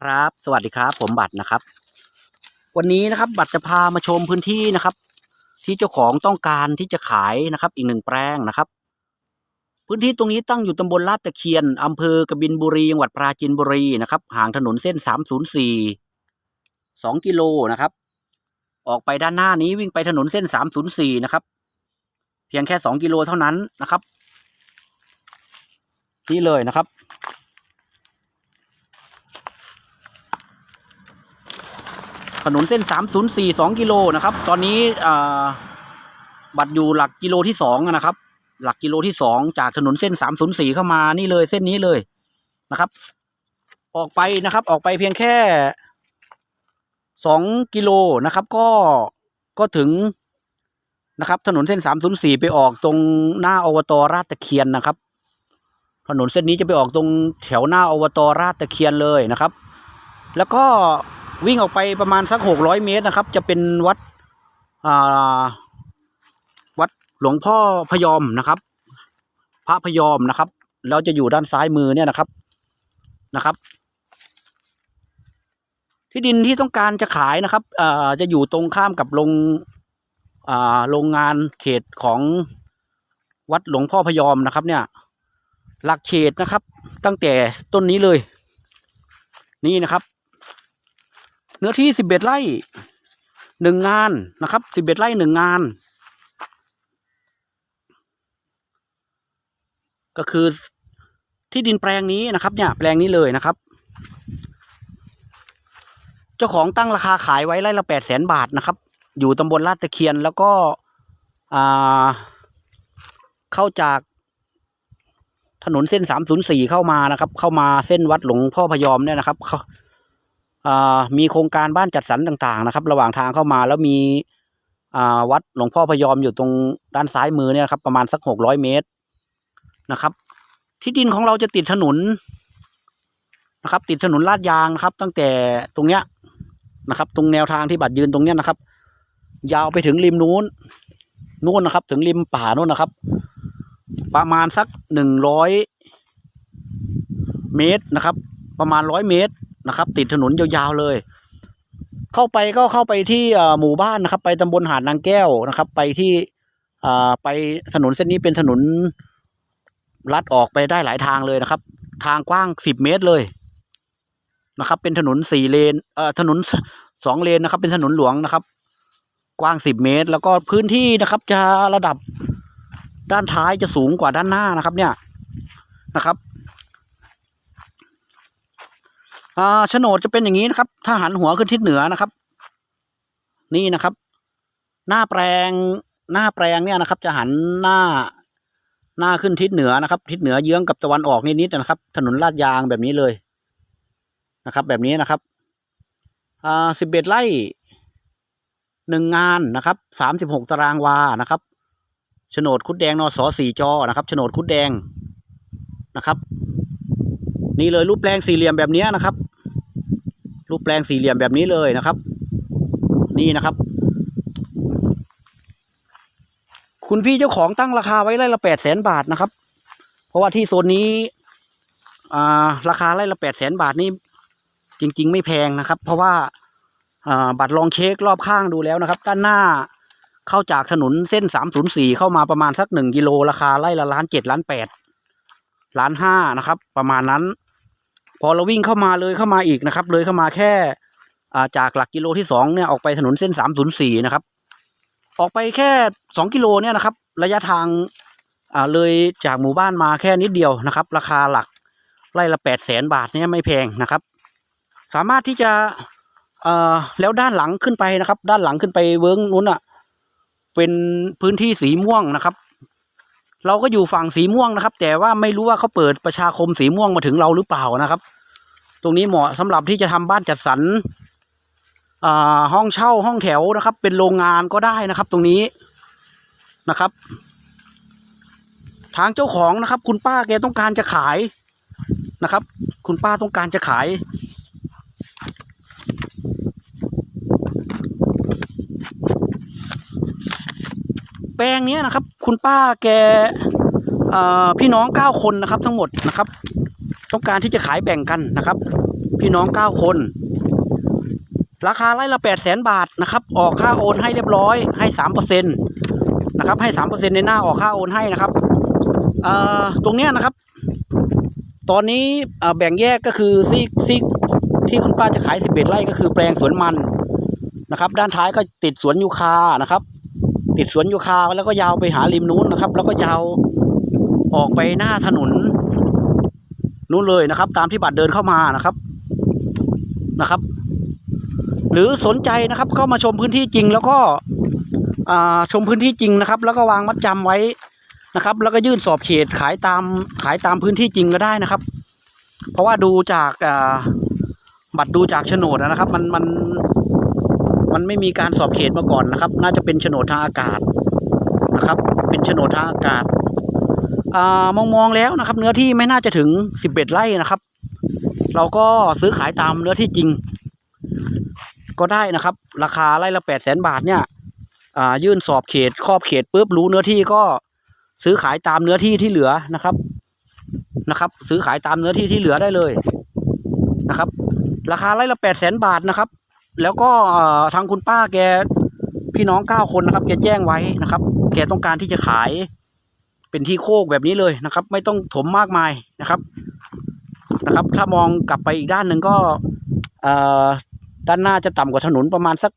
ครับ สวัสดีครับ ผมบัตรนะครับ วันนี้นะครับบัตรจะพามาชมพื้นที่นะครับ ที่เจ้าของต้องการที่จะขายนะครับ อีกหนึ่งแปลงนะครับ พื้นที่ตรงนี้ตั้งอยู่ตำบลลาดตะเคียนอำเภอกบินบุรีจังหวัดปราจีนบุรีนะครับ ห่างถนนเส้นสามศูนย์สี่สองกิโลนะครับ ออกไปด้านหน้านี้วิ่งไปถนนเส้นสามศูนย์สี่นะครับ เพียงแค่สองกิโลเท่านั้นนะครับ นี่เลยนะครับ ถนนเส้น 304 2 กิโลนะครับ ตอนนี้บัตรอยู่หลักกิโลที่สองนะครับ หลักกิโลที่สองจากถนนเส้น 304 เข้ามานี่เลยเส้นนี้เลยนะครับ ออกไปนะครับ ออกไปเพียงแค่สองกิโลนะครับ ก็ก็ถึงนะครับ ถนนเส้น 304 ไปออกตรงหน้าอบตราชตะเคียนนะครับ ถนนเส้นนี้จะไปออกตรงแถวหน้าอบตราชตะเคียนเลยนะครับ แล้วก็ วิ่งออกไปประมาณสักหกร้อยเมตรนะครับ จะเป็นวัดอ่าวัดหลวงพ่อพยอมนะครับ พระพยอมนะครับ แล้วจะอยู่ด้านซ้ายมือเนี่ยนะครับนะครับ ที่ดินที่ต้องการจะขายนะครับอ่าจะอยู่ตรงข้ามกับโรงอ่าโรงงานเขตของวัดหลวงพ่อพยอมนะครับ เนี่ย หลักเขตนะครับ ตั้งแต่ต้นนี้เลย นี่นะครับ เนื้อที่สิบเอ็ดไร่หนึ่งงานนะครับสิบเอ็ดไร่หนึ่งงาน ก็คือที่ดินแปลงนี้นะครับ เนี่ยแปลงนี้เลยนะครับ เจ้าของตั้งราคาขายไว้ไร่ละแปดแสนบาทนะครับ อยู่ตำบลลาดตะเคียนแล้วก็อ่าเข้าจากถนนเส้นสามศูนย์สี่เข้ามานะครับ เข้ามาเส้นวัดหลวงพ่อพยอมเนี่ยนะครับเขาอ่า มีโครงการบ้านจัดสรรต่างๆนะครับ ระหว่างทางเข้ามาแล้วมีวัดหลวงพ่อพยอมอยู่ตรงด้านซ้ายมือเนี่ยครับประมาณสักหกร้อยเมตรนะครับ ที่ดินของเราจะติดถนนนะครับ ติดถนนลาดยางนะครับ ตั้งแต่ตรงเนี้ยนะครับ ตรงแนวทางที่บัตรยืนตรงเนี้ยนะครับ ยาวไปถึงริมนู้นนู้นนะครับ ถึงริมป่านู้นนะครับ ประมาณสักหนึ่งร้อยเมตรนะครับ ประมาณร้อยเมตร นะครับ ติดถนนยาวๆเลย เข้าไปก็เข้าไปที่หมู่บ้านนะครับ ไปตำบลหาดนางแก้วนะครับ ไปที่ไปถนนเส้นนี้เป็นถนนลัดออกไปได้หลายทางเลยนะครับ ทางกว้างสิบเมตรเลยนะครับ เป็นถนนสี่เลนเอ่อถนนสองเลนนะครับ เป็นถนนหลวงนะครับ กว้างสิบเมตร แล้วก็พื้นที่นะครับ จะระดับด้านท้ายจะสูงกว่าด้านหน้านะครับ เนี่ยนะครับ อ่าโฉนดจะเป็นอย่างนี้นะครับ ถ้าหันหัวขึ้นทิศเหนือนะครับ นี่นะครับ หน้าแปลงหน้าแปลงเนี่ยนะครับ จะหันหน้าหน้าขึ้นทิศเหนือนะครับ ทิศเหนือเยื้องกับตะวันออกนิดๆนะครับ ถนนลาดยางแบบนี้เลยนะครับ แบบนี้นะครับอ่าสิบเอ็ดไร่หนึ่งงานนะครับสามสิบหกตารางวานะครับโฉนดคุดแดงนอสอสี่จอนะครับโฉนดคุดแดงนะครับ นี่เลยรูปแปลงสี่เหลี่ยมแบบนี้นะครับ รูปแปลงสี่เหลี่ยมแบบนี้เลยนะครับ นี่นะครับ คุณพี่เจ้าของตั้งราคาไว้ไร่ละแปดแสนบาทนะครับ เพราะว่าที่โซนนี้อ่าราคาไร่ละแปดแสนบาทนี่จริง ๆ ไม่แพงนะครับ เพราะว่าอ่าบัตรลองเช็ครอบข้างดูแล้วนะครับ ด้านหน้าเข้าจากถนนเส้นสามศูนย์สี่เข้ามาประมาณสักหนึ่งกิโลราคาไร่ละล้านเจ็ดล้านแปดล้านห้านะครับ ประมาณนั้น พอเราวิ่งเข้ามาเลยเข้ามาอีกนะครับ เลยเข้ามาแค่อาจากหลักกิโลที่สองเนี่ยออกไปถนนเส้นสามศูนย์สี่นะครับ ออกไปแค่สองกิโลเนี่ยนะครับ ระยะทางอ่าเลยจากหมู่บ้านมาแค่นิดเดียวนะครับ ราคาหลักไร่ละแปดแสนบาทเนี่ยไม่แพงนะครับ สามารถที่จะแล้วด้านหลังขึ้นไปนะครับ ด้านหลังขึ้นไปเวิ้งนู้นอะเป็นพื้นที่สีม่วงนะครับ เราก็อยู่ฝั่งสีม่วงนะครับ แต่ว่าไม่รู้ว่าเขาเปิดประชาคมสีม่วงมาถึงเราหรือเปล่านะครับ ตรงนี้เหมาะสำหรับที่จะทำบ้านจัดสรรอ่าห้องเช่าห้องแถวนะครับ เป็นโรงงานก็ได้นะครับ ตรงนี้นะครับ ทางเจ้าของนะครับ คุณป้าแกต้องการจะขายนะครับ คุณป้าต้องการจะขาย แปลงนี้นะครับ คุณป้าแกพี่น้องเก้าคนนะครับ ทั้งหมดนะครับ ต้องการที่จะขายแบ่งกันนะครับ พี่น้องเก้าคน ราคาไร่ละแปดแสนบาทนะครับ ออกค่าโอนให้เรียบร้อยให้สามเปอร์เซ็นต์นะครับให้สามเปอร์เซ็นต์ในหน้าออกค่าโอนให้นะครับตรงเนี้ยนะครับ ตอนนี้แบ่งแยกก็คือซีซีที่คุณป้าจะขายสิบเอ็ดไร่ก็คือแปลงสวนมันนะครับ ด้านท้ายก็ติดสวนยูคานะครับ ติดสวนยูคาแล้วก็ยาวไปหาริมนู้นนะครับ แล้วก็ยาวออกไปหน้าถนนนู้นเลยนะครับ ตามที่บัตรเดินเข้ามานะครับนะครับ หรือสนใจนะครับก็มาชมพื้นที่จริง แล้วก็อ่าชมพื้นที่จริงนะครับ แล้วก็วางมัดจำไว้นะครับ แล้วก็ยื่นสอบเขตขายตามขายตามพื้นที่จริงก็ได้นะครับ เพราะว่าดูจากบัตรดูจากโฉนดนะครับ มันมัน มันไม่มีการสอบเขตมาก่อนนะครับ น่าจะเป็นโฉนดทางอากาศนะครับ เป็นโฉนดทางอากาศอ่ามองมองๆแล้วนะครับ เนื้อที่ไม่น่าจะถึงสิบเอ็ดไร่นะครับ เราก็ซื้อขายตามเนื้อที่จริง ก็ได้นะครับ ราคาไร่ละแปดแสนบาทเนี่ยอ่ายื่นสอบเขตครอบเขตปุ๊บรู้เนื้อที่ก็ซื้อขายตามเนื้อที่ที่เหลือนะครับนะครับ ซื้อขายตามเนื้อที่ที่เหลือได้เลยนะครับ ราคาไร่ละแปดแสนบาทนะครับ แล้วก็ทางคุณป้าแกพี่น้องเก้าคนนะครับแกแจ้งไว้นะครับ แกต้องการที่จะขาย เป็นที่โคกแบบนี้เลยนะครับ ไม่ต้องถมมากมายนะครับนะครับ ถ้ามองกลับไปอีกด้านหนึ่งก็อ่อด้านหน้าจะต่ำกว่าถนนประมาณสัก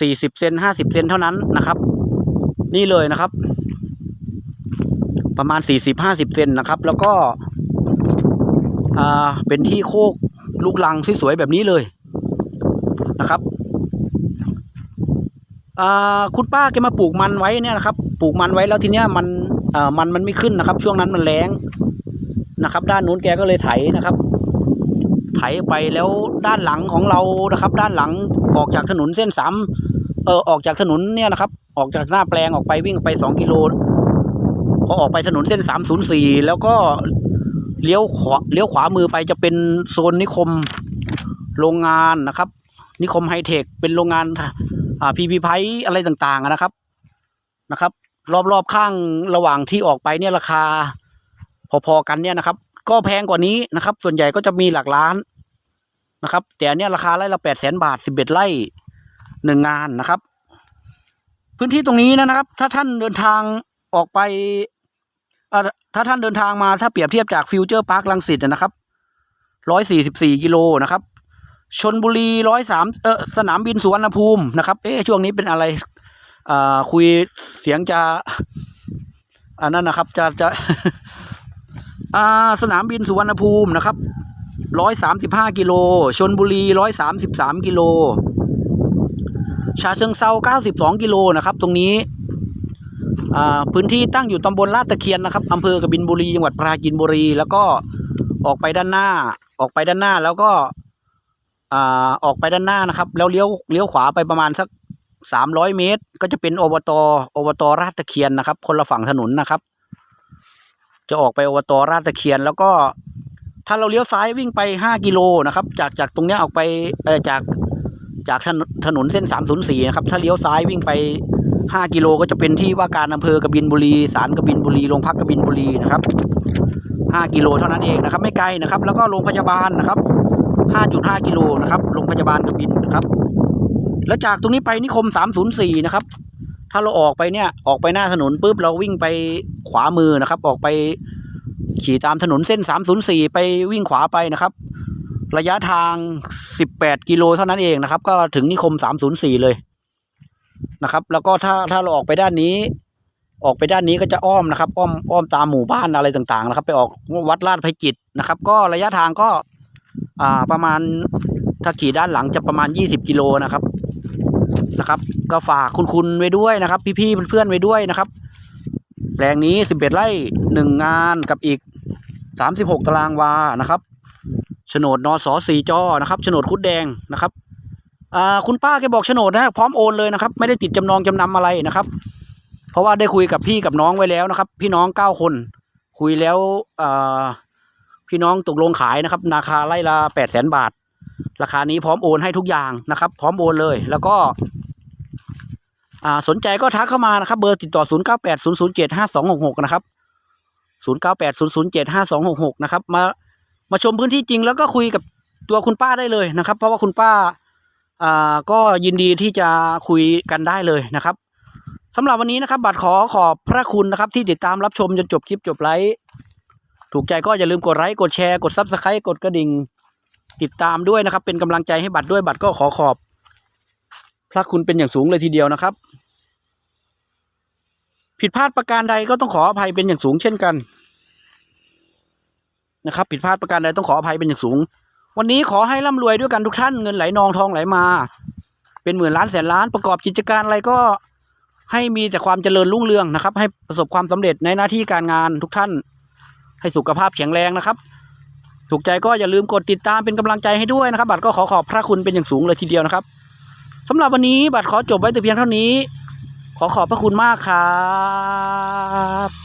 สี่สิบเซนห้าสิบเซนเท่านั้นนะครับ นี่เลยนะครับ ประมาณสี่สิบห้าสิบเซนนะครับ แล้วก็อ่าเป็นที่โคกลูกลังสวยๆแบบนี้เลย นะครับอ่าคุณป้าแกมาปลูกมันไว้เนี่ยนะครับ ปลูกมันไว้แล้วทีเนี้ยมันอ่ามันมันไม่ขึ้นนะครับ ช่วงนั้นมันแรงนะครับ ด้านนู้นแกก็เลยไถนะครับ ไถไปแล้วด้านหลังของเรานะครับ ด้านหลังออกจากถนนเส้นสามเออออกจากถนนเนี่ยนะครับ ออกจากหน้าแปลงออกไปวิ่งไปสองกิโลพอออกไปถนนเส้นสามศูนย์สี่แล้วก็เลี้ยวขวาเลี้ยวขวามือไปจะเป็นโซนนิคมโรงงานนะครับ นิคมไฮเทคเป็นโรงงานอ่าพีพีไพอะไรต่างๆนะครับนะครับ รอบๆข้างระหว่างที่ออกไปเนี่ยราคา พอๆกันเนี่ยนะครับ ก็แพงกว่านี้นะครับ ส่วนใหญ่ก็จะมีหลักล้านนะครับ แต่อันเนี้ยราคาไร่ละแปดแสนบาทสิบเอ็ดไร่หนึ่งงานนะครับ พื้นที่ตรงนี้นะครับ ถ้าท่านเดินทางออกไปถ้าท่านเดินทางมาถ้าเปรียบเทียบจากฟิวเจอร์พาร์คลังสิตนะครับร้อยสี่สิบสี่กิโลนะครับ ชนบุรีร้อยสามเออสนามบินสุวรรณภูมินะครับ เอ๊ะช่วงนี้เป็นอะไรอ่าคุยเสียงจะอันนั้นนะครับ จะจะอ่าสนามบินสุวรรณภูมินะครับร้อยสามสิบห้ากิโลชนบุรีร้อยสามสิบสามกิโลชาเชิงเซาเก้าสิบสองกิโลนะครับ ตรงนี้อ่าพื้นที่ตั้งอยู่ตำบลลาดตะเคียนนะครับอำเภอกบินบุรีจังหวัดปราจีนบุรี แล้วก็ออกไปด้านหน้า ออกไปด้านหน้า แล้วก็ อ่าออกไปด้านหน้านะครับ แล้วเลี้ยวเลี้ยวขวาไปประมาณสักสามร้อยเมตร ก็จะเป็นอบตอบตราชตะเคียนนะครับ คนละฝั่งถนนนะครับ จะออกไปอบตราชตะเคียน แล้วก็ถ้าเราเลี้ยวซ้ายวิ่งไปห้ากิโลนะครับ จากจากตรงเนี้ยออกไปเออจากจากถนนถนนเส้นสามศูนย์สี่นะครับถ้าเลี้ยวซ้ายวิ่งไปห้ากิโลก็จะเป็นที่ว่าการอำเภอกบินบุรีศาลกบินบุรีโรงพักกบินบุรีนะครับห้ากิโลเท่านั้นเองนะครับ ไม่ไกลนะครับ แล้วก็โรงพยาบาลนะครับ ห้าจุดห้ากิโลนะครับโรงพยาบาลกบินนะครับ แล้วจากตรงนี้ไปนิคมสามศูนะครับ ถ้าเราออกไปเนี่ยออกไปหน้าถนนปุ๊บเราวิ่งไปขวามือนะครับ ออกไปขี่ตามถนนเส้น 304 ไปวิ่งขวาไปนะครับ ระยะทาง 18 กิโลเท่านั้นเองนะครับ ก็ถึงนิคม 304 เลยนะครับ แล้วก็ถ้าถ้าเราออกไปด้านนี้ ออกไปด้านนี้ก็จะอ้อมนะครับ อ้อมอ้อมตามหมู่บ้านอะไรต่างๆ นะครับ ไปออกวัดลาดไพจิตนะครับ ก็ระยะทางก็ อ่าประมาณถ้าขี่ด้านหลังจะประมาณ 20 กิโลนะครับนะครับ ก็ฝากคุณคุณไว้ด้วยนะครับ พี่ๆเพื่อนๆไว้ด้วยนะครับ แปลงนี้สิบเอ็ดไร่หนึ่งงานกับอีกสามสิบหกตารางวานะครับโฉนดนสสี่จอนะครับโฉนดคุดแดงนะครับอ่าคุณป้าแกบอกโฉนดนะพร้อมโอนเลยนะครับ ไม่ได้ติดจำนองจำนำอะไรนะครับ เพราะว่าได้คุยกับพี่กับน้องไว้แล้วนะครับ พี่น้องเก้าคน คุยแล้วอ่า พี่น้องตกลงขายนะครับราคาไร่ละแปดแสนบาท ราคานี้พร้อมโอนให้ทุกอย่างนะครับ พร้อมโอนเลย แล้วก็สนใจก็ทักเข้ามานะครับ เบอร์ติดต่อ 0 9 8 0 0 7 5 2 6 6 นะครับ 0 9 8 0 0 7 5 2 6 6 นะครับ มามาชมพื้นที่จริงแล้วก็คุยกับตัวคุณป้าได้เลยนะครับ เพราะว่าคุณป้าอ่าก็ยินดีที่จะคุยกันได้เลยนะครับสำหรับวันนี้นะครับบัตรขอขอบพระคุณนะครับที่ติดตามรับชมจนจบคลิปจบไลฟ์ ถูกใจก็อย่าลืมกดไลค์กดแชร์กดซับสไครต์กดกระดิ่ง ติดตามด้วยนะครับ เป็นกำลังใจให้บัตรด้วยบัตรก็ขอขอบ พระคุณเป็นอย่างสูงเลยทีเดียวนะครับ ผิดพลาดประการใดก็ต้องขออภัยเป็นอย่างสูงเช่นกันนะครับผิดพลาดประการใดต้องขออภัยเป็นอย่างสูง วันนี้ขอให้ร่ำรวยด้วยกันทุกท่านเงินไหลนองทองไหลมา เป็นหมื่นล้านแสนล้านประกอบกิจการอะไรก็ให้มีแต่ความเจริญรุ่งเรืองนะครับ ให้ประสบความสำเร็จในหน้าที่การงานทุกท่าน ให้สุขภาพแข็งแรงนะครับ ถูกใจก็อย่าลืมกดติดตามเป็นกำลังใจให้ด้วยนะครับ บัตรก็ขอขอบพระคุณเป็นอย่างสูงเลยทีเดียวนะครับสำหรับวันนี้บัตรขอจบไว้แต่เพียงเท่านี้ ขอขอบพระคุณมากครับ